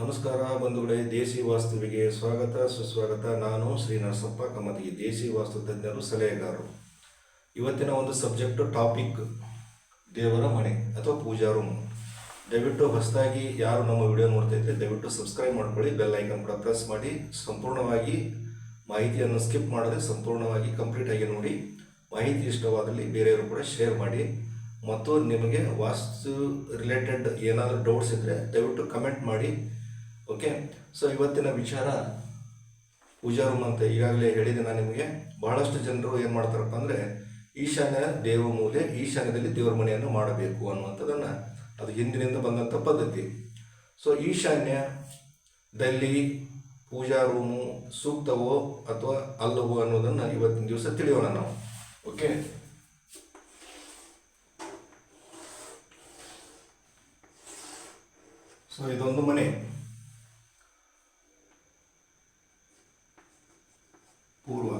ನಮಸ್ಕಾರ ಬಂಧುಗಳೇ, ದೇಸಿ ವಾಸ್ತುವಿಗೆ ಸ್ವಾಗತ, ಸುಸ್ವಾಗತ. ನಾನು ಶ್ರೀ ನರಸಪ್ಪ ಕಮತಿ ದೇಸಿ ವಾಸ್ತು ತಜ್ಞರು, ಸಲಹೆಗಾರರು. ಇವತ್ತಿನ ಒಂದು ಸಬ್ಜೆಕ್ಟ್ ಟಾಪಿಕ್, ದೇವರ ಮನೆ ಅಥವಾ ಪೂಜಾ ರೂಮ್. ದಯವಿಟ್ಟು ಹೊಸದಾಗಿ ಯಾರು ನಮ್ಮ ವಿಡಿಯೋ ನೋಡ್ತಾ ದಯವಿಟ್ಟು ಸಬ್ಸ್ಕ್ರೈಬ್ ಮಾಡ್ಕೊಳ್ಳಿ, ಬೆಲ್ ಐಕನ್ ಕೂಡ ಪ್ರೆಸ್ ಮಾಡಿ. ಸಂಪೂರ್ಣವಾಗಿ ಮಾಹಿತಿಯನ್ನು ಸ್ಕಿಪ್ ಮಾಡದೆ ಸಂಪೂರ್ಣವಾಗಿ ಕಂಪ್ಲೀಟ್ ಆಗಿ ನೋಡಿ. ಮಾಹಿತಿ ಇಷ್ಟವಾದಲ್ಲಿ ಬೇರೆಯವರು ಕೂಡ ಶೇರ್ ಮಾಡಿ. ಮತ್ತು ನಿಮಗೆ ವಾಸ್ತು ರಿಲೇಟೆಡ್ ಏನಾದರೂ ಡೌಟ್ಸ್ ಇದ್ದರೆ ದಯವಿಟ್ಟು ಕಮೆಂಟ್ ಮಾಡಿ. ಓಕೆ ಸೊ ಇವತ್ತಿನ ವಿಚಾರ ಪೂಜಾ ರೂಮ್ ಅಂತ ಈಗಾಗಲೇ ಹೇಳಿದೆ ನಾನು ನಿಮಗೆ. ಬಹಳಷ್ಟು ಜನರು ಏನು ಮಾಡ್ತಾರಪ್ಪ ಅಂದರೆ, ಈಶಾನ್ಯ ದೇವಮೂಲೆ ಈಶಾನ್ಯದಲ್ಲಿ ದೇವರ ಮನೆಯನ್ನು ಮಾಡಬೇಕು ಅನ್ನುವಂಥದ್ದನ್ನು ಅದು ಹಿಂದಿನಿಂದ ಬಂದಂಥ ಪದ್ಧತಿ. ಸೊ ಈಶಾನ್ಯದಲ್ಲಿ ಪೂಜಾ ರೂಮು ಸೂಕ್ತವೋ ಅಥವಾ ಅಲ್ಲವೋ ಅನ್ನೋದನ್ನು ಇವತ್ತಿನ ದಿವಸ ತಿಳಿಯೋಣ ನಾವು. ಓಕೆ ಸೊ ಇದೊಂದು ಮನೆ. ಪೂರ್ವ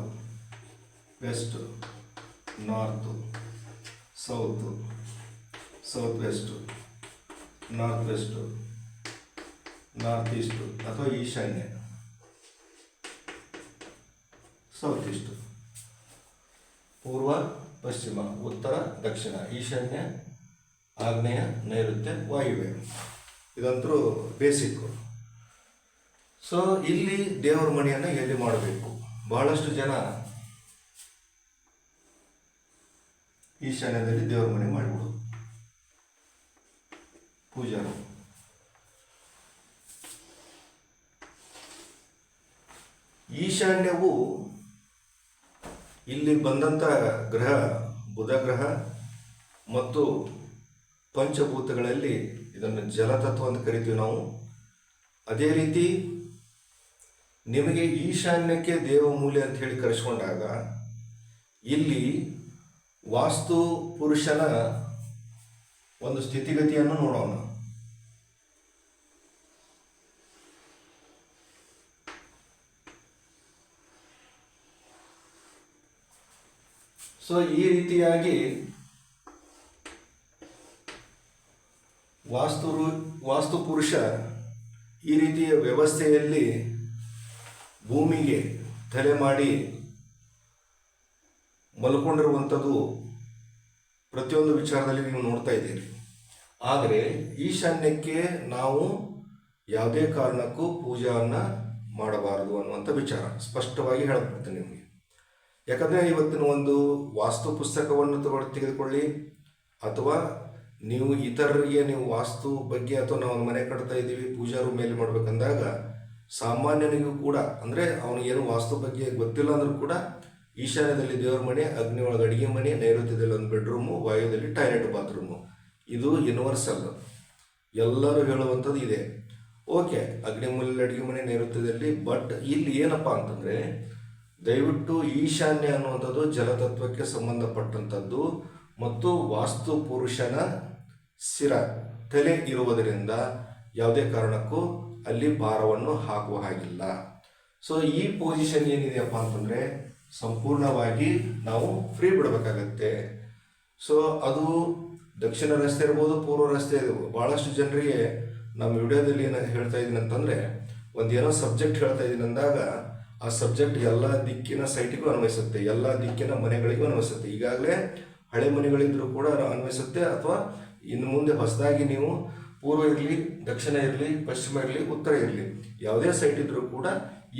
west north south south west north west north east ಅಥವಾ ಈಶಾನ್ಯ. ಸೌತ್ ಈಸ್ಟು ಪೂರ್ವ, ಪಶ್ಚಿಮ, ಉತ್ತರ, ದಕ್ಷಿಣ, ಈಶಾನ್ಯ, ಆಗ್ನೇಯ, ನೈಋತ್ಯ, ವಾಯುವ್ಯ. ಇದಂತರೂ ಬೇಸಿಕ್ಕು ಸೊ ಇಲ್ಲಿ ದೇವರ ಮನೆಯನ್ನು ಎಲ್ಲಿ ಮಾಡಬೇಕು? ಬಹಳಷ್ಟು ಜನ ಈಶಾನ್ಯದಲ್ಲಿ ದೇವರ ಮನೆ ಮಾಡಿಬಿಡೋದು ಪೂಜಾರು. ಈಶಾನ್ಯವು ಇಲ್ಲಿ ಬಂದಂಥ ಗ್ರಹ, ಬುಧ ಗ್ರಹ ಮತ್ತು ಪಂಚಭೂತಗಳಲ್ಲಿ ಇದನ್ನು ಜಲತತ್ವ ಅಂತ ಕರಿತೀವಿ ನಾವು. ಅದೇ ರೀತಿ ನಿಮಗೆ ಈಶಾನ್ಯಕ್ಕೆ ದೇವಮೂಲೆ ಅಂತ ಹೇಳಿ ಕರೆಸ್ಕೊಂಡಾಗ, ಇಲ್ಲಿ ವಾಸ್ತು ಪುರುಷನ ಒಂದು ಸ್ಥಿತಿಗತಿಯನ್ನು ನೋಡೋಣ. ಸೊ ಈ ರೀತಿಯಾಗಿ ವಾಸ್ತು ವಾಸ್ತು ಪುರುಷ ಈ ರೀತಿಯ ವ್ಯವಸ್ಥೆಯಲ್ಲಿ ಭೂಮಿಗೆ ತಲೆ ಮಾಡಿ ಮಲ್ಕೊಂಡಿರುವಂಥದ್ದು ಪ್ರತಿಯೊಂದು ವಿಚಾರದಲ್ಲಿ ನೀವು ನೋಡ್ತಾ ಇದ್ದೀರಿ. ಆದರೆ ಈಶಾನ್ಯಕ್ಕೆ ನಾವು ಯಾವುದೇ ಕಾರಣಕ್ಕೂ ಪೂಜೆಯನ್ನು ಮಾಡಬಾರದು ಅನ್ನುವಂಥ ವಿಚಾರ ಸ್ಪಷ್ಟವಾಗಿ ಹೇಳ್ಬಿಡ್ತೇನೆ ನಿಮಗೆ. ಯಾಕಂದರೆ ಇವತ್ತಿನ ಒಂದು ವಾಸ್ತು ಪುಸ್ತಕವನ್ನು ತಗೊಂಡು ತೆಗೆದುಕೊಳ್ಳಿ, ಅಥವಾ ನೀವು ಇತರರಿಗೆ ನೀವು ವಾಸ್ತು ಬಗ್ಗೆ ಅಥವಾ ನಾವು ಮನೆ ಕಟ್ತಾ ಇದ್ದೀವಿ ಪೂಜಾ ಮೇಲೆ ಮಾಡ್ಬೇಕಂದಾಗ ಸಾಮಾನ್ಯನಿಗೂ ಕೂಡ, ಅಂದರೆ ಅವನಿಗೇನು ವಾಸ್ತು ಬಗ್ಗೆ ಗೊತ್ತಿಲ್ಲ ಅಂದ್ರೂ ಕೂಡ, ಈಶಾನ್ಯದಲ್ಲಿ ದೇವರ ಮನೆ, ಅಗ್ನಿ ಒಳಗೆ ಅಡುಗೆ ಮನೆ, ನೈಋತ್ಯದಲ್ಲಿ ಒಂದು ಬೆಡ್ರೂಮು, ವಾಯುದಲ್ಲಿ ಟಾಯ್ಲೆಟ್ ಬಾತ್ರೂಮು. ಇದು ಯೂನಿವರ್ಸಲ್ ಎಲ್ಲರೂ ಹೇಳುವಂಥದ್ದು ಇದೆ. ಓಕೆ, ಅಗ್ನಿ ಮೂಲ ಅಡುಗೆ ಮನೆ, ನೈಋತ್ಯದಲ್ಲಿ ಬಟ್ ಇಲ್ಲಿ ಏನಪ್ಪ ಅಂತಂದರೆ, ದಯವಿಟ್ಟು ಈಶಾನ್ಯ ಅನ್ನುವಂಥದ್ದು ಜಲತತ್ವಕ್ಕೆ ಸಂಬಂಧಪಟ್ಟಂಥದ್ದು ಮತ್ತು ವಾಸ್ತು ಪುರುಷನ ಸ್ಥಿರ ತಲೆ ಇರುವುದರಿಂದ ಯಾವುದೇ ಕಾರಣಕ್ಕೂ ಅಲ್ಲಿ ಭಾರವನ್ನು ಹಾಕುವ ಹಾಗಿಲ್ಲ. ಸೊ ಈ ಪೊಸಿಷನ್ ಏನಿದೆಯಪ್ಪ ಅಂತಂದರೆ ಸಂಪೂರ್ಣವಾಗಿ ನಾವು ಫ್ರೀ ಬಿಡಬೇಕಾಗತ್ತೆ. ಸೊ ಅದು ದಕ್ಷಿಣ ರಸ್ತೆ ಇರ್ಬೋದು, ಪೂರ್ವ ರಸ್ತೆ ಇರ್ಬೋದು. ಭಾಳಷ್ಟು ಜನರಿಗೆ ನಮ್ಮ ವಿಡಿಯೋದಲ್ಲಿ ಏನು ಹೇಳ್ತಾ ಇದ್ದೀನಿ ಅಂತಂದರೆ ಒಂದು ಏನೋ ಸಬ್ಜೆಕ್ಟ್ ಹೇಳ್ತಾ ಇದ್ದೀನಿ ಅಂದಾಗ ಆ ಸಬ್ಜೆಕ್ಟ್ ಎಲ್ಲ ದಿಕ್ಕಿನ ಸೈಟಿಗೂ ಅನ್ವಯಿಸುತ್ತೆ, ಎಲ್ಲ ದಿಕ್ಕಿನ ಮನೆಗಳಿಗೂ ಅನ್ವಯಿಸುತ್ತೆ. ಈಗಾಗಲೇ ಹಳೆ ಮನೆಗಳಿದ್ದರೂ ಕೂಡ ಅನ್ವಯಿಸುತ್ತೆ ಅಥವಾ ಇನ್ನು ಮುಂದೆ ಹೊಸದಾಗಿ ನೀವು ಪೂರ್ವ ಇರಲಿ, ದಕ್ಷಿಣ ಇರಲಿ, ಪಶ್ಚಿಮ ಇರಲಿ, ಉತ್ತರ ಇರಲಿ, ಯಾವುದೇ ಸೈಟ್ ಇದ್ರೂ ಕೂಡ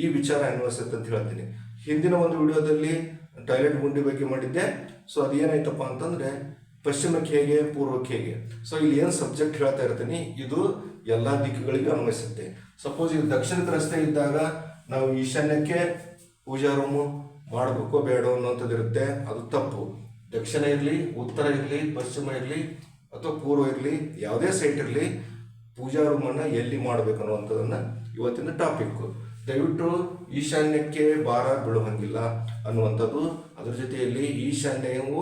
ಈ ವಿಚಾರ ಅನ್ವಯಿಸುತ್ತೆ ಅಂತ ಹೇಳ್ತೀನಿ. ಹಿಂದಿನ ಒಂದು ವಿಡಿಯೋದಲ್ಲಿ ಟಾಯ್ಲೆಟ್ ಗುಂಡಿ ಬಗ್ಗೆ ಮಾಡಿದ್ದೆ. ಸೊ ಅದೇನಾಯ್ತಪ್ಪ ಅಂತಂದರೆ, ಪಶ್ಚಿಮಕ್ಕೆ ಹೇಗೆ, ಪೂರ್ವಕ್ಕೆ ಹೇಗೆ? ಸೊ ಇಲ್ಲಿ ಏನು ಸಬ್ಜೆಕ್ಟ್ ಹೇಳ್ತಾ ಇರ್ತೀನಿ, ಇದು ಎಲ್ಲ ದಿಕ್ಕುಗಳಿಗೆ ಅನ್ವಯಿಸುತ್ತೆ. ಸಪೋಸ್ ಇದು ದಕ್ಷಿಣದ ರಸ್ತೆ ಇದ್ದಾಗ ನಾವು ಈಶಾನ್ಯಕ್ಕೆ ಪೂಜಾ ರೂಮು ಮಾಡಬೇಕೋ ಬೇಡ ಅನ್ನೋಂಥದ್ದು ಇರುತ್ತೆ ಅದು ತಪ್ಪು. ದಕ್ಷಿಣ ಇರಲಿ, ಉತ್ತರ ಇರಲಿ, ಪಶ್ಚಿಮ ಇರಲಿ ಅಥವಾ ಪೂರ್ವ ಇರಲಿ, ಯಾವುದೇ ಸೈಟ್ ಇರಲಿ, ಪೂಜಾ ರೂಮನ್ನು ಎಲ್ಲಿ ಮಾಡಬೇಕು ಅನ್ನುವಂಥದ್ದನ್ನು ಇವತ್ತಿನ ಟಾಪಿಕ್ಕು ದಯವಿಟ್ಟು ಈಶಾನ್ಯಕ್ಕೆ ಭಾರ ಬೀಳುವಂಗಿಲ್ಲ ಅನ್ನುವಂಥದ್ದು, ಅದರ ಜೊತೆಯಲ್ಲಿ ಈಶಾನ್ಯವು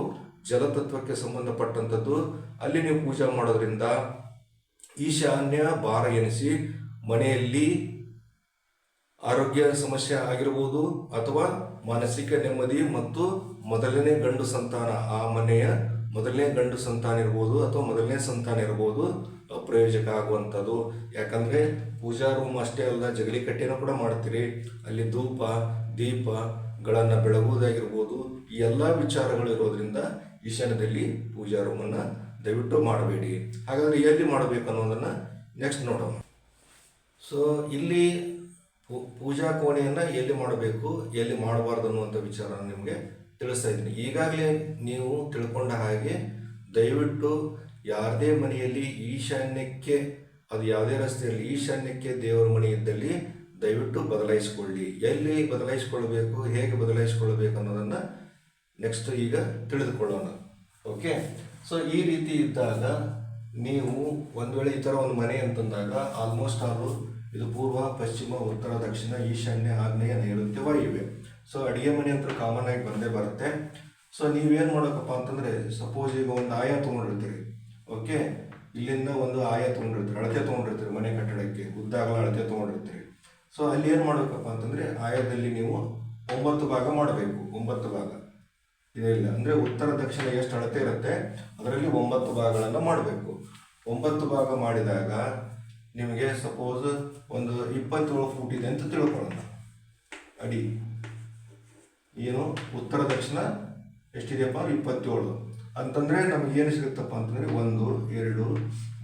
ಜಲತತ್ವಕ್ಕೆ ಸಂಬಂಧಪಟ್ಟಂಥದ್ದು, ಅಲ್ಲಿ ನೀವು ಪೂಜೆ ಮಾಡೋದ್ರಿಂದ ಈಶಾನ್ಯ ಭಾರ ಎನಿಸಿ ಮನೆಯಲ್ಲಿ ಆರೋಗ್ಯ ಸಮಸ್ಯೆ ಆಗಿರ್ಬೋದು ಅಥವಾ ಮಾನಸಿಕ ನೆಮ್ಮದಿ ಮತ್ತು ಮೊದಲನೇ ಗಂಡು ಸಂತಾನ ಆ ಮನೆಯ ಮೊದಲನೇ ಗಂಡು ಸಂತಾನ ಇರ್ಬೋದು ಅಥವಾ ಮೊದಲನೇ ಸಂತಾನ ಇರ್ಬೋದು ಪ್ರಯೋಜಕ ಆಗುವಂಥದ್ದು. ಯಾಕಂದರೆ ಪೂಜಾ ರೂಮ್ ಅಷ್ಟೇ ಅಲ್ಲ ಜಗಲಿ ಕಟ್ಟೆನೂ ಕೂಡ ಮಾಡ್ತೀರಿ. ಅಲ್ಲಿ ಧೂಪ, ದೀಪಗಳನ್ನು ಬೆಳಗುವುದಾಗಿರ್ಬೋದು, ಈ ಎಲ್ಲ ವಿಚಾರಗಳು ಇರೋದ್ರಿಂದ ಈಶಾನ್ಯದಲ್ಲಿ ಪೂಜಾ ರೂಮನ್ನು ದಯವಿಟ್ಟು ಮಾಡಬೇಡಿ. ಹಾಗಾದರೆ ಎಲ್ಲಿ ಮಾಡಬೇಕು ಅನ್ನೋದನ್ನು ನೆಕ್ಸ್ಟ್ ನೋಡೋಣ. ಸೊ ಇಲ್ಲಿ ಪೂಜಾ ಕೋಣೆಯನ್ನು ಎಲ್ಲಿ ಮಾಡಬೇಕು, ಎಲ್ಲಿ ಮಾಡಬಾರ್ದು ಅನ್ನುವಂಥ ವಿಚಾರ ನಿಮಗೆ ತಿಳಿಸ್ತಾ ಇದ್ದೀನಿ. ಈಗಾಗಲೇ ನೀವು ತಿಳ್ಕೊಂಡ ಹಾಗೆ ದಯವಿಟ್ಟು ಯಾರದೇ ಮನೆಯಲ್ಲಿ ಈಶಾನ್ಯಕ್ಕೆ, ಅದು ಯಾವುದೇ ರಸ್ತೆಯಲ್ಲಿ ಈಶಾನ್ಯಕ್ಕೆ ದೇವರ ಮನೆ ಇದ್ದಲ್ಲಿ ದಯವಿಟ್ಟು ಬದಲಾಯಿಸಿಕೊಳ್ಳಿ. ಎಲ್ಲಿ ಬದಲಾಯಿಸಿಕೊಳ್ಬೇಕು, ಹೇಗೆ ಬದಲಾಯಿಸಿಕೊಳ್ಬೇಕು ಅನ್ನೋದನ್ನು ನೆಕ್ಸ್ಟ್ ಈಗ ತಿಳಿದುಕೊಳ್ಳೋಣ. ಓಕೆ ಸೊ ಈ ರೀತಿ ಇದ್ದಾಗ ನೀವು ಒಂದು ವೇಳೆ ಈ ಥರ ಒಂದು ಮನೆ ಅಂತಂದಾಗ ಆಲ್ಮೋಸ್ಟ್ ಅವರು ಇದು ಪೂರ್ವ, ಪಶ್ಚಿಮ, ಉತ್ತರ, ದಕ್ಷಿಣ, ಈಶಾನ್ಯ, ಆಗ್ನೇಯ, ನೈಋತ್ಯ ವಾಯುವೆ ಸೊ ಅಡುಗೆ ಮನೆ ಅಂತ ಕಾಮನ್ ಆಗಿ ಬಂದೇ ಬರುತ್ತೆ. ಸೊ ನೀವೇನು ಮಾಡೋಕಪ್ಪ ಅಂತಂದರೆ ಸಪೋಸ್ ಈಗ ಒಂದು ಆಯ ತೊಗೊಂಡಿರ್ತೀರಿ ಓಕೆ ಇಲ್ಲಿಂದ ಒಂದು ಆಯ ತೊಗೊಂಡಿರ್ತೀರಿ, ಅಳತೆ ತೊಗೊಂಡಿರ್ತೀರಿ ಮನೆ ಕಟ್ಟಡಕ್ಕೆ, ಉದ್ದಾಗಲ ಅಳತೆ ತೊಗೊಂಡಿರ್ತೀರಿ. ಸೊ ಅಲ್ಲಿ ಏನು ಮಾಡಬೇಕಪ್ಪ ಅಂತಂದರೆ, ಆಯದಲ್ಲಿ ನೀವು ಒಂಬತ್ತು ಭಾಗ ಮಾಡಬೇಕು, ಒಂಬತ್ತು ಭಾಗ. ಇದಿಲ್ಲ ಅಂದರೆ ಉತ್ತರ ದಕ್ಷಿಣ ಎಷ್ಟು ಅಳತೆ ಇರುತ್ತೆ, ಅದರಲ್ಲಿ ಒಂಬತ್ತು ಭಾಗಗಳನ್ನು ಮಾಡಬೇಕು. ಒಂಬತ್ತು ಭಾಗ ಮಾಡಿದಾಗ, ನಿಮಗೆ ಸಪೋಸ್ ಒಂದು ಇಪ್ಪತ್ತೇಳು ಫೂಟ್ ಇದೆ ಅಂತ ತಿಳ್ಕೊಳ್ಳೋಣ. ಅಡಿ. ಏನು? ಉತ್ತರ, ದಕ್ಷಿಣ, ಎಷ್ಟಿದೆಯಪ್ಪ? ಇಪ್ಪತ್ತೇಳು. ಅಂತಂದರೆ ನಮ್ಗೆ ಏನು ಸಿಗುತ್ತಪ್ಪ ಅಂತಂದರೆ ಒಂದು, ಎರಡು,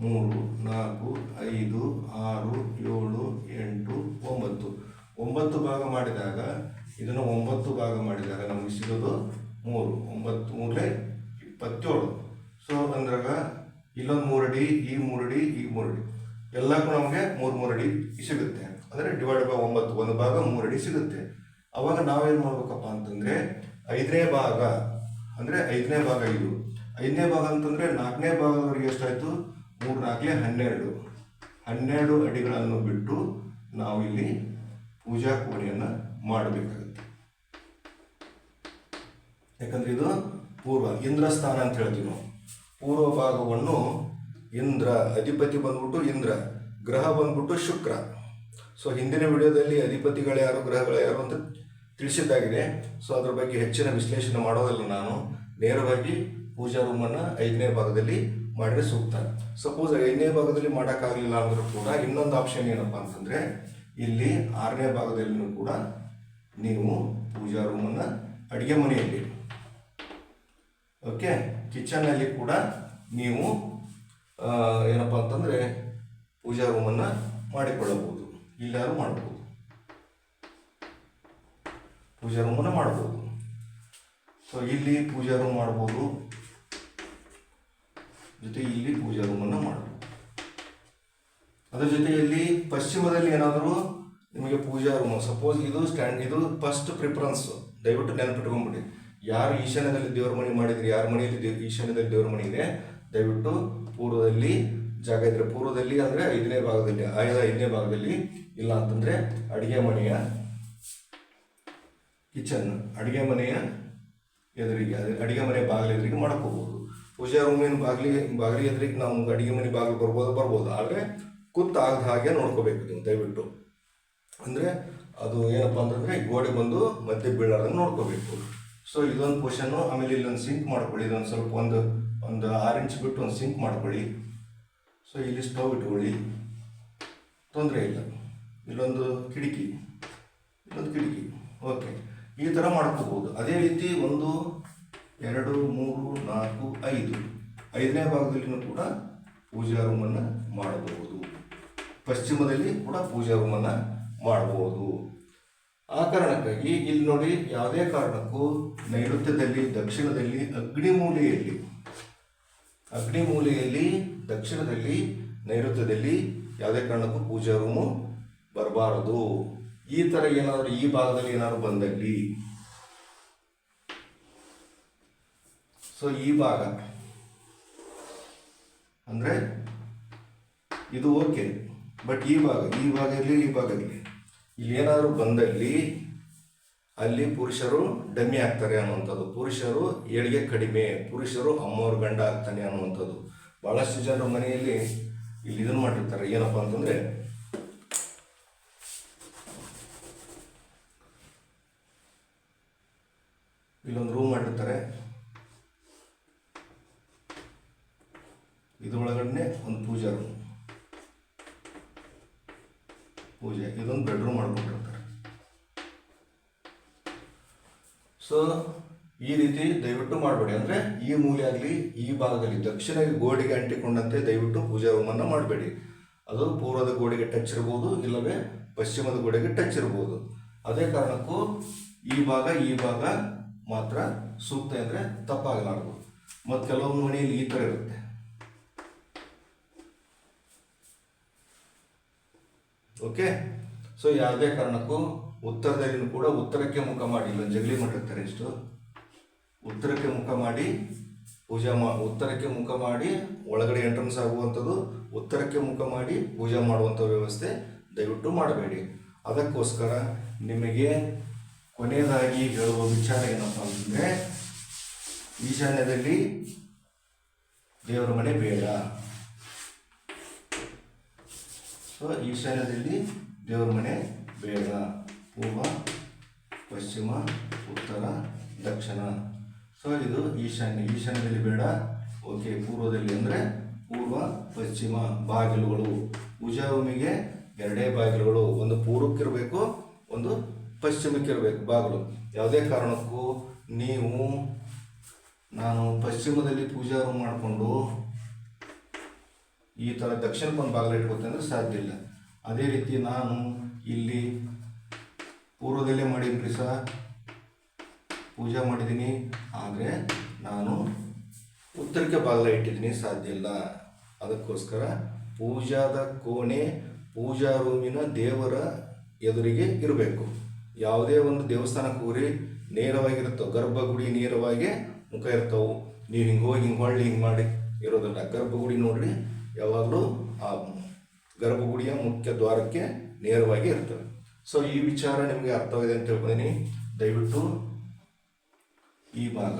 ಮೂರು, ನಾಲ್ಕು, ಐದು, ಆರು, ಏಳು, ಎಂಟು, ಒಂಬತ್ತು. ಒಂಬತ್ತು ಭಾಗ ಮಾಡಿದಾಗ, ಇದನ್ನು ಒಂಬತ್ತು ಭಾಗ ಮಾಡಿದಾಗ ನಮಗೆ ಸಿಗೋದು ಮೂರು. ಒಂಬತ್ತು ಮೂರಲೇ ಇಪ್ಪತ್ತೇಳು. ಸೊ ಅಂದ್ರಾಗ ಇಲ್ಲೊಂದು ಮೂರು ಅಡಿ ಈ ಮೂರು ಅಡಿ ಈ ಮೂರು ಅಡಿ ಎಲ್ಲಕ್ಕೂ ನಮಗೆ ಮೂರು ಮೂರು ಅಡಿ ಸಿಗುತ್ತೆ. ಅಂದರೆ ಡಿವೈಡ್ ಬೈ ಒಂಬತ್ತು. ಒಂದು ಭಾಗ ಮೂರು ಅಡಿ ಸಿಗುತ್ತೆ. ಅವಾಗ ನಾವೇನು ಮಾಡ್ಬೇಕಪ್ಪ ಅಂತಂದರೆ ಐದನೇ ಭಾಗ, ಅಂದರೆ ಐದನೇ ಭಾಗ ಇದು. ಐದನೇ ಭಾಗ ಅಂತಂದರೆ ನಾಲ್ಕನೇ ಭಾಗದವರೆಗೆ ಎಷ್ಟಾಯಿತು? ಮೂರು ನಾಲ್ಕನೇ ಹನ್ನೆರಡು. ಹನ್ನೆರಡು ಅಡಿಗಳನ್ನು ಬಿಟ್ಟು ನಾವು ಇಲ್ಲಿ ಪೂಜಾ ಕೋಣೆಯನ್ನು ಮಾಡಬೇಕಾಗುತ್ತೆ. ಯಾಕಂದ್ರೆ ಇದು ಪೂರ್ವ, ಇಂದ್ರ ಸ್ಥಾನ ಅಂತ ಹೇಳ್ತೀವಿ ನಾವು. ಪೂರ್ವ ಭಾಗವನ್ನು ಇಂದ್ರ, ಅಧಿಪತಿ ಬಂದ್ಬಿಟ್ಟು ಇಂದ್ರ, ಗ್ರಹ ಬಂದ್ಬಿಟ್ಟು ಶುಕ್ರ. ಸೊ ಹಿಂದಿನ ವಿಡಿಯೋದಲ್ಲಿ ಅಧಿಪತಿಗಳು ಯಾರು, ಗ್ರಹಗಳು ಯಾರು ಅಂತ ತಿಳಿಸಿದ್ದಾಗಿದೆ. ಸೊ ಅದ್ರ ಬಗ್ಗೆ ಹೆಚ್ಚಿನ ವಿಶ್ಲೇಷಣೆ ಮಾಡೋದಲ್ಲ ನಾನು. ನೇರವಾಗಿ ಪೂಜಾ ರೂಮನ್ನು ಐದನೇ ಭಾಗದಲ್ಲಿ ಮಾಡಿದ್ರೆ ಸೂಕ್ತ. ಸಪೋಸ್ ಐದನೇ ಭಾಗದಲ್ಲಿ ಮಾಡೋಕ್ಕಾಗಲಿಲ್ಲ ಅಂದರೂ ಕೂಡ ಇನ್ನೊಂದು ಆಪ್ಷನ್ ಏನಪ್ಪ ಅಂತಂದರೆ, ಇಲ್ಲಿ ಆರನೇ ಭಾಗದಲ್ಲಿಯೂ ಕೂಡ ನೀವು ಪೂಜಾ ರೂಮನ್ನು ಅಡುಗೆ ಮನೆಯಲ್ಲಿ ಓಕೆ ಕಿಚನ್ನಲ್ಲಿ ಕೂಡ ನೀವು ಏನಪ್ಪ ಅಂತಂದರೆ ಪೂಜಾ ರೂಮನ್ನು ಮಾಡಿಕೊಳ್ಳಬಹುದು. ಇಲ್ಲಾರು ಮಾಡ್ಬೋದು. ಪೂಜಾ ರೂಮನ್ನು ಮಾಡ್ಬೋದು. ಸೊ ಇಲ್ಲಿ ಪೂಜಾ ರೂಮ್ ಮಾಡ್ಬೋದು. ಜೊತೆ ಇಲ್ಲಿ ಪೂಜಾ ರೂಮನ್ನು ಮಾಡ್ಬೋದು. ಅದ್ರ ಜೊತೆಯಲ್ಲಿ ಪಶ್ಚಿಮದಲ್ಲಿ ಏನಾದರೂ ನಿಮಗೆ ಪೂಜಾ ರೂಮ್ ಸಪೋಸ್ ಇದು ಸ್ಟ್ಯಾಂಡ್ ಇದು ಫಸ್ಟ್ ಪ್ರಿಫರೆನ್ಸ್ ದಯವಿಟ್ಟು ನೆನಪಿಟ್ಕೊಂಡ್ಬಿಡಿ. ಯಾರು ಈಶಾನ್ಯದಲ್ಲಿ ದೇವ್ರ ಮನೆ ಮಾಡಿದ್ರಿ, ಯಾರ ಮನೆಯಲ್ಲಿ ಈಶಾನ್ಯದಲ್ಲಿ ದೇವ್ರ ಮನೆ ಇದೆ, ದಯವಿಟ್ಟು ಪೂರ್ವದಲ್ಲಿ ಜಾಗ ಇದ್ರೆ ಪೂರ್ವದಲ್ಲಿ ಅಂದರೆ ಐದನೇ ಭಾಗದಲ್ಲಿ, ಆಯದ ಐದನೇ ಭಾಗದಲ್ಲಿ ಇಲ್ಲ ಅಂತಂದರೆ ಅಡುಗೆ ಮನೆಯ ಕಿಚನ್ ಅಡುಗೆ ಮನೆಯ ಎದುರಿಗೆ ಅಡುಗೆ ಮನೆ ಬಾಗಿಲು ಎದುರಿಗೆ ಮಾಡ್ಕೋಬೋದು. ಪೂಜಾ ರೂಮಿನ ಬಾಗಿಲಿ, ಬಾಗಿಲು ಎದುರಿಗೆ ನಾವು ಅಡುಗೆ ಮನೆ ಬಾಗಿಲು ಬರ್ಬೋದು ಬರ್ಬೋದು. ಆದರೆ ಕುತ್ತ ಆಗದ ಹಾಗೆ ನೋಡ್ಕೋಬೇಕು ನೀವು, ದಯವಿಟ್ಟು. ಅಂದರೆ ಅದು ಏನಪ್ಪ ಅಂತಂದರೆ ಗೋಡೆ ಬಂದು ಮಧ್ಯೆ ಬೀಳಾರ್ದಂಗೆ ನೋಡ್ಕೋಬೇಕು. ಸೊ ಇದೊಂದು ಪೋರ್ಷನ್ನು ಆಮೇಲೆ ಇಲ್ಲೊಂದು ಸಿಂಕ್ ಮಾಡ್ಕೊಳ್ಳಿ. ಇದೊಂದು ಸ್ವಲ್ಪ ಒಂದು ಒಂದು ಆರು ಇಂಚ್ ಬಿಟ್ಟು ಒಂದು ಸಿಂಕ್ ಮಾಡ್ಕೊಳ್ಳಿ. ಸೊ ಇಲ್ಲಿ ಸ್ಟವ್ ಇಟ್ಕೊಳ್ಳಿ ತೊಂದರೆ ಇಲ್ಲ. ಇಲ್ಲೊಂದು ಕಿಟಕಿ. ಇಲ್ಲೊಂದು ಕಿಟಕಿ. ಓಕೆ ಈ ಥರ ಮಾಡ್ಕೋಬೋದು ಅದೇ ರೀತಿ ಒಂದು, ಎರಡು, ಮೂರು, ನಾಲ್ಕು, ಐದು. ಐದನೇ ಭಾಗದಲ್ಲಿನೂ ಕೂಡ ಪೂಜಾ ರೂಮನ್ನು ಮಾಡಬಹುದು. ಪಶ್ಚಿಮದಲ್ಲಿ ಕೂಡ ಪೂಜಾ ರೂಮನ್ನು ಮಾಡಬಹುದು. ಆ ಕಾರಣಕ್ಕಾಗಿ ಇಲ್ಲಿ ನೋಡಿ ಯಾವುದೇ ಕಾರಣಕ್ಕೂ ನೈಋತ್ಯದಲ್ಲಿ, ದಕ್ಷಿಣದಲ್ಲಿ, ಅಗ್ನಿಮೂಲೆಯಲ್ಲಿ ಅಗ್ನಿಮೂಲೆಯಲ್ಲಿ ದಕ್ಷಿಣದಲ್ಲಿ, ನೈಋತ್ಯದಲ್ಲಿ ಯಾವುದೇ ಕಾರಣಕ್ಕೂ ಪೂಜಾ ರೂಮು ಬರಬಾರದು. ಈ ಥರ ಏನಾದರೂ, ಈ ಭಾಗದಲ್ಲಿ ಏನಾದರೂ ಬಂದಲ್ಲಿ. ಸೊ ಈ ಭಾಗ. ಅಂದರೆ, ಇದು ಓಕೆ ಬಟ್ ಈ ಭಾಗ ಈ ಭಾಗ ಇರಲಿ, ಈ ಭಾಗ ಇರಲಿ. ಇಲ್ಲಿ ಏನಾದರೂ ಬಂದಲ್ಲಿ, ಅಲ್ಲಿ ಪುರುಷರು ಡಮ್ಮಿ ಆಗ್ತಾರೆ ಅನ್ನುವಂಥದ್ದು. ಪುರುಷರು ಏಳಿಗೆ ಕಡಿಮೆ, ಪುರುಷರು ಅಮ್ಮವ್ರ ಗಂಡ ಆಗ್ತಾನೆ ಅನ್ನುವಂಥದ್ದು. ಭಾಳಷ್ಟು ಜನರು ಮನೆಯಲ್ಲಿ ಇಲ್ಲಿ ಇದನ್ನು ಮಾಡಿರ್ತಾರೆ. ಏನಪ್ಪ ಅಂತಂದರೆ ಇಲ್ಲೊಂದು ರೂಮ್ ಮಾಡಿರ್ತಾರೆ. ಇದರೊಳಗಡೆ ಒಂದು ಪೂಜಾ ರೂಮ್ ಪೂಜೆ, ಇದೊಂದು ಬೆಡ್ರೂಮ್ ಮಾಡ್ಕೊಂಡಿರ್ತಾರೆ ಸೊ ಈ ರೀತಿ ದಯವಿಟ್ಟು ಮಾಡಬೇಡಿ. ಅಂದರೆ ಈ ಮೂಲೆ ಆಗಲಿ, ಈ ಭಾಗದಲ್ಲಿ ದಕ್ಷಿಣ ಗೋಡೆಗೆ ಅಂಟಿಕೊಂಡಂತೆ ದಯವಿಟ್ಟು ಪೂಜಾ ಹೋಮವನ್ನು ಮಾಡಬೇಡಿ. ಅದು ಪೂರ್ವದ ಗೋಡೆಗೆ ಟಚ್ ಇರ್ಬೋದು, ಇಲ್ಲವೇ ಪಶ್ಚಿಮದ ಗೋಡೆಗೆ ಟಚ್ ಇರ್ಬೋದು. ಅದೇ ಕಾರಣಕ್ಕೂ ಈ ಭಾಗ ಈ ಭಾಗ ಮಾತ್ರ ಸೂಕ್ತ ಅಂದರೆ ತಪ್ಪಾಗಲಾರದು. ಮತ್ತು ಕೆಲವೊಂದು ಮನೆಯಲ್ಲಿ ಈ ಥರ ಇರುತ್ತೆ. ಓಕೆ? ಸೊ ಯಾವುದೇ ಕಾರಣಕ್ಕೂ ಉತ್ತರದಲ್ಲಿ ಕೂಡ ಉತ್ತರಕ್ಕೆ ಮುಖ ಮಾಡಿ ಇಲ್ಲೊಂದು ಜಗಲಿ ಮಾಡಿರ್ತಾರೆ ಇಷ್ಟು. ಉತ್ತರಕ್ಕೆ ಮುಖ ಮಾಡಿ, ಪೂಜಾ ಮಾ, ಉತ್ತರಕ್ಕೆ ಮುಖ ಮಾಡಿ, ಒಳಗಡೆ ಎಂಟ್ರೆನ್ಸ್ ಆಗುವಂಥದ್ದು ಉತ್ತರಕ್ಕೆ ಮುಖ ಮಾಡಿ, ಪೂಜೆ ಮಾಡುವಂಥ ವ್ಯವಸ್ಥೆ ದಯವಿಟ್ಟು ಮಾಡಬೇಡಿ. ಅದಕ್ಕೋಸ್ಕರ ನಿಮಗೆ ಕೊನೆಯದಾಗಿ ಹೇಳುವ ವಿಚಾರ ಏನಪ್ಪ ಅಂತಂದರೆ ಈಶಾನ್ಯದಲ್ಲಿ ದೇವರ ಮನೆ ಬೇಡ. ಸೊ ಈಶಾನ್ಯದಲ್ಲಿ ದೇವರ ಮನೆ ಬೇಡ. ಪೂರ್ವ, ಪಶ್ಚಿಮ, ಉತ್ತರ, ದಕ್ಷಿಣ. ಸೊ ಇದು ಈಶಾನ್ಯ, ಈಶಾನ್ಯದಲ್ಲಿ ಬೇಡ. ಓಕೆ ಪೂರ್ವದಲ್ಲಿ ಅಂದರೆ ಪೂರ್ವ, ಪಶ್ಚಿಮ ಬಾಗಿಲುಗಳು. ಭುಜಭೂಮಿಗೆ ಎರಡೇ ಬಾಗಿಲುಗಳು. ಒಂದು ಪೂರ್ವಕ್ಕಿರಬೇಕು, ಒಂದು ಪಶ್ಚಿಮಕ್ಕಿರಬೇಕು ಬಾಗಿಲು. ಯಾವುದೇ ಕಾರಣಕ್ಕೂ ನೀವು, ನಾನು ಪಶ್ಚಿಮದಲ್ಲಿ ಪೂಜಾ ರೂಮ್ ಮಾಡಿಕೊಂಡು ಈ ಥರ ದಕ್ಷಿಣಕ್ಕೆ ಒಂದು ಬಾಗಿಲು ಇಟ್ಕೋತೀನಿ ಅಂದರೆ ಸಾಧ್ಯ ಇಲ್ಲ. ಅದೇ ರೀತಿ ನಾನು ಇಲ್ಲಿ ಪೂರ್ವದಲ್ಲೇ ಮಾಡಿದ್ರಿ ಸಹ ಪೂಜೆ ಮಾಡಿದ್ದೀನಿ, ಆದರೆ ನಾನು ಉತ್ತರಕ್ಕೆ ಬಾಗಿಲ ಇಟ್ಟಿದ್ದೀನಿ, ಸಾಧ್ಯ ಇಲ್ಲ. ಅದಕ್ಕೋಸ್ಕರ ಪೂಜಾದ ಕೋಣೆ, ಪೂಜಾ ರೂಮಿನ ದೇವರ ಎದುರಿಗೆ ಇರಬೇಕು. ಯಾವುದೇ ಒಂದು ದೇವಸ್ಥಾನಕ್ಕೆ ಹೋಗ್ರಿ ನೇರವಾಗಿರುತ್ತವೆ ಗರ್ಭಗುಡಿ ನೇರವಾಗಿ ಮುಖ ಇರ್ತವೆ. ನೀವು ಹಿಂಗೆ ಹೋಗಿ ಹಿಂಗೆ ಹೊಳ್ಳಿ ಹಿಂಗೆ ಮಾಡಿ ಇರೋದಿಲ್ಲ ಗರ್ಭಗುಡಿ ನೋಡ್ರಿ, ಯಾವಾಗಲೂ ಆ ಗರ್ಭಗುಡಿಯ ಮುಖ್ಯ ದ್ವಾರಕ್ಕೆ ನೇರವಾಗಿ ಇರ್ತವೆ. ಸೊ ಈ ವಿಚಾರ ನಿಮಗೆ ಅರ್ಥವಾಗಿದೆ ಅಂತ ತಿಳ್ಕೊಂಡಿನಿ ದಯವಿಟ್ಟು ಈ ಭಾಗ.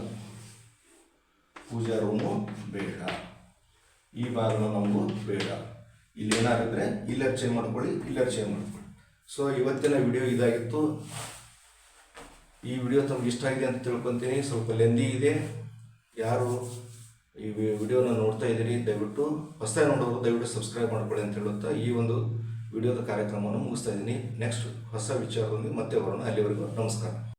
ಪೂಜಾ ರೂಮು ಬೇಡ. ಈ ಭಾಗನ ನಮಗೂ ಬೇಡ. ಇಲ್ಲಿ ಏನಾಗಿದ್ರೆ ಇಲ್ಲರ್ ಚೇಂಜ್ ಮಾಡ್ಕೊಳ್ಳಿ ಇಲ್ಲರ್ ಚೇಂಜ್ ಮಾಡ್ಕೊಳ್ಳಿ. ಸೊ ಇವತ್ತಿನ ವಿಡಿಯೋ ಇದಾಗಿತ್ತು. ಈ ವಿಡಿಯೋ ತಮ್ಗೆ ಇಷ್ಟ ಆಗಿದೆ ಅಂತ ತಿಳ್ಕೊತೀನಿ. ಸ್ವಲ್ಪ ಲೆಂದಿ ಇದೆ. ಯಾರು ಈ ವಿಡಿಯೋನ ನೋಡ್ತಾ ಇದ್ದೀರಿ, ದಯವಿಟ್ಟು ಹೊಸದಾಗಿ ನೋಡೋರು ದಯವಿಟ್ಟು ಸಬ್ಸ್ಕ್ರೈಬ್ ಮಾಡ್ಕೊಳ್ಳಿ ಅಂತ ಹೇಳುತ್ತಾ ಈ ಒಂದು ವಿಡಿಯೋದ ಕಾರ್ಯಕ್ರಮವನ್ನು ಮುಗಿಸ್ತಾ ಇದ್ದೀನಿ. ನೆಕ್ಸ್ಟ್ ಹೊಸ ವಿಚಾರದೊಂದಿಗೆ ಮತ್ತೆ ಬರೋಣ. ಅಲ್ಲಿವರೆಗೂ ನಮಸ್ಕಾರ.